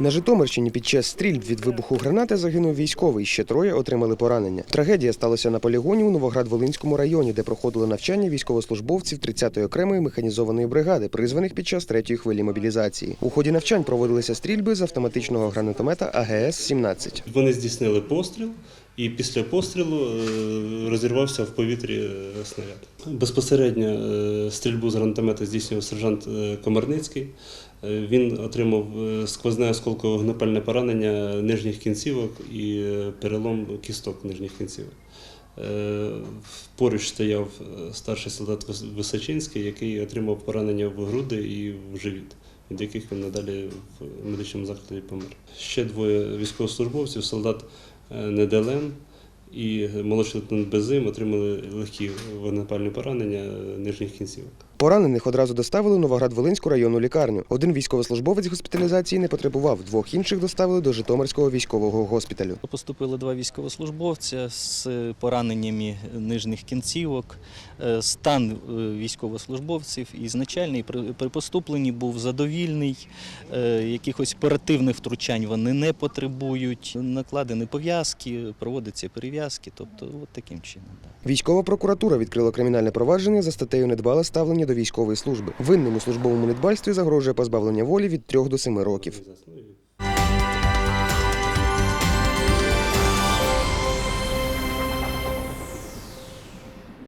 На Житомирщині під час стрільб від вибуху гранати загинув військовий. Ще троє отримали поранення. Трагедія сталася на полігоні у Новоград-Волинському районі, де проходили навчання військовослужбовців 30-ї окремої механізованої бригади, призваних під час третьої хвилі мобілізації. У ході навчань проводилися стрільби з автоматичного гранатомета АГС-17. Вони здійснили постріл, і після пострілу е, розірвався в повітрі е, снаряд. Безпосередньо е, стрільбу з гранатомета здійснював сержант Комарницький. Він отримав сквозне осколкове вогнепальне поранення нижніх кінцівок і перелом кісток нижніх кінцівок. Поруч стояв старший солдат Вис- Височинський, який отримав поранення в груди і в живіт, від яких він надалі в медичному закладі помер. Ще двоє військовослужбовців, солдат е, і молодший лейтенант Безим отримали легкі вогнепальні поранення е, нижніх кінцівок. Поранених одразу доставили у Новоград-Волинську районну лікарню. Один військовослужбовець госпіталізації не потребував, двох інших доставили до Житомирського військового госпіталю. Поступили два військовослужбовця з пораненнями нижніх кінцівок. Е, Стан е, військовослужбовців ізначальний при при поступленні був задовільний. Е, Якихось оперативних втручань вони не потребують. Накладені пов'язки, проводяться перев'язки. Тобто, от таким чином. Військова прокуратура відкрила кримінальне провадження за статтею недбале ставлення до військової служби. Винним у службовому недбальстві загрожує позбавлення волі від 3 до 7 років.